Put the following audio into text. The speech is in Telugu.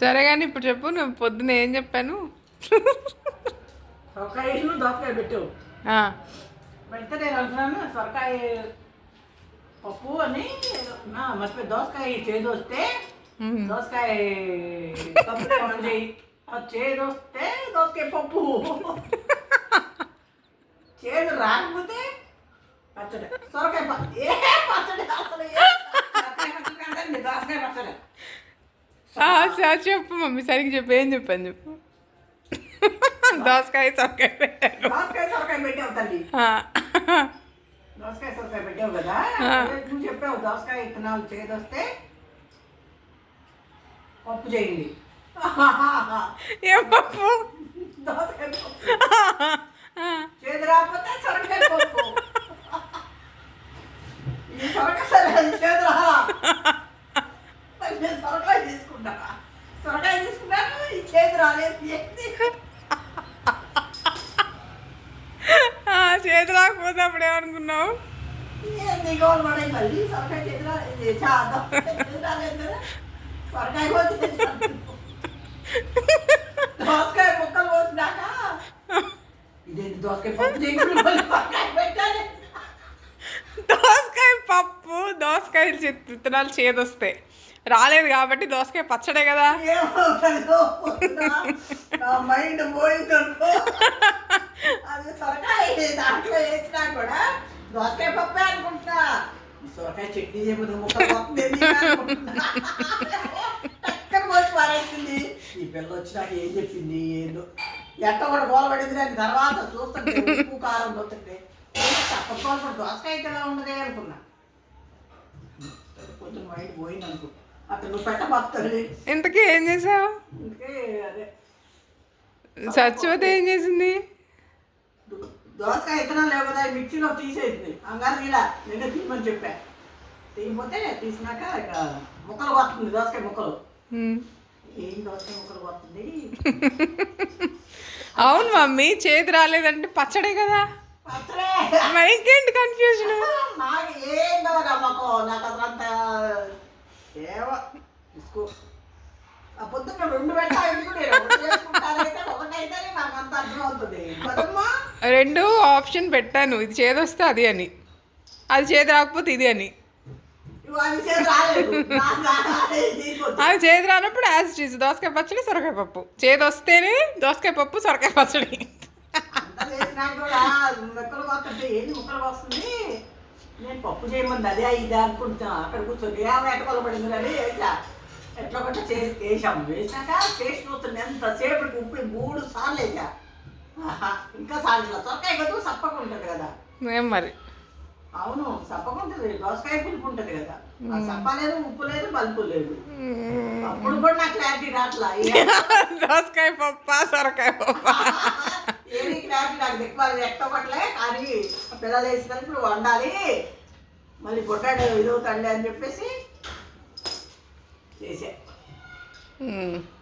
సరే కానీ ఇప్పుడు చెప్పు నువ్వు పొద్దున ఏం చెప్పాను? సొరకాయ దోసకాయ పెట్టావు. ఆ, పెడితే నేను అంటున్నాను సొరకాయ పప్పు అని మర్చిపోయి దోసకాయ చేదు వస్తే. దోసకాయ చేదు వస్తే దోసకాయ పప్పు చేదు రాకపోతే పచ్చడి సొరకాయ పచ్చడి ఏ పచ్చడి అసలు ఏ సొరకాయ పచ్చడి కాదండి, దోసకాయ పచ్చడి ఆ, సరే చెప్పు మమ్మీ సరిగ్గా చెప్పు ఏం చెప్పాను చెప్పు దోసకాయ సొరకాయ పెట్టాను దోసకాయ సొరకాయ పెట్టావు తల్లి ఆ, దోసకాయ సొరకాయ పెట్టావు కదా ఆ. అదే నువ్వు చెప్పావు దోసకాయ విత్తనాలు చేదొస్తే పప్పు చేయండి ఏం పప్పు దోసకాయ పప్పు ఆ, చేదు రాకపోతే సొరకాయ పప్పు ఈ సొరకాయ సరే చేదు రా మరి నేను సొరకాయ తీసుకుంటా సొరకాయ తీసుకున్నాను ఈ చేదు రాలేదు చేతి రాకపోతే అప్పుడు ఏమనుకున్నావు? ఏంది గోల్ పడే మళ్ళీ సొరకాయ చేదు రా ఇది చా దోసకాయ చేదు రాలేదు కదా. సొరకాయ పోతే దోసకాయ ముక్కలు పోసినాక ఇదేంటి దోసకాయ పప్పు చేయకుండా మళ్ళీ సొరకాయ పెట్టాలి? దోసకాయ పప్పు దోసకాయ చె- విత్తనాలు చేదొస్తాయి. రాలేదు కాబట్టి దోసకాయ పచ్చడే కదా. మైండ్ పోయిందనుకో అది సొరకాయ దాంట్లో వేసినా కూడా దోసకాయ పప్పే అనుకుంటున్నా. ఈ సొరకాయ చట్నీ చేయబోతుంది పోసి పారేసింది. ఈ పిల్ల వచ్చినాక ఏం చెప్పింది ఏందో. ఎట్ట కూడా గోలపడింది దాని తర్వాత చూస్తుంటే ఉప్పు కారం చూస్తుంటే తప్పకోలు దోసకాయ అయితే ఎలా ఉండదే అనుకున్నా. కొంచెం మైండ్ పోయింది అనుకో ఇంతకీ ఏం చేసావు? చచ్చిపోతే ఏం చేసింది? దోసకాయ లేవు కదా మిక్సీలో తీసేసింది. అంగారు ఇలా నేనే తీయమని చెప్పా. తీయకపోతే తీసినాక ఇక ముక్కలు దోసకాయ ముక్కలు. ఏం దోసకాయ ముక్కలు అవును మమ్మీ చేతి రాలేదంటే పచ్చడే కదా. మరి ఇంకేంటి కన్ఫ్యూజన్ నాకు ఏందో నమ్మకం నాకు అంత అర్థం అవుతుంది కదమ్మా రెండు ఆప్షన్ పెట్టాను ఇది చేదొస్తే అది అని అది చేతి రాకపోతే ఇది అని అది చేతి రానప్పుడు యాజ్ చీజ్ దోసకాయ పచ్చడి సొరకాయ పప్పు చేతి వస్తేనే దోసకాయ పప్పు సొరకాయ పచ్చడి నేను పప్పు చేయమంది అదే ఇది అనుకుంటా అక్కడ కూర్చొని ఏమో ఎట్టకొల పడింది అని కొట్ట చేసి వేసాము వేసినాక టేస్ట్ చూస్తుంది ఎంతసేపటికి ఉప్పు మూడు సార్లు వేసా ఇంకా సార్లు సొరకాయ కదా సప్పగా ఉంటుంది కదా. ఏం మరి? అవును సప్పగా ఉంటుంది దోసకాయ పులుపు ఉంటుంది కదా. సప్ప లేదు ఉప్పు లేదు బల్పు లేదు. అప్పుడు కూడా నాకు క్లారిటీ రాట్లా. దోసకాయ పప్ప సొరకాయ పప్ప? ఏది క్లారిటీ నాకు దిక్పాలి ఎట్టొకట్లే కానీ పిల్లలు వేసిన ఇప్పుడు వండాలి. మళ్ళీ పొట్టాడు ఇదవుతాండి అని చెప్పేసి చేసా 嗯。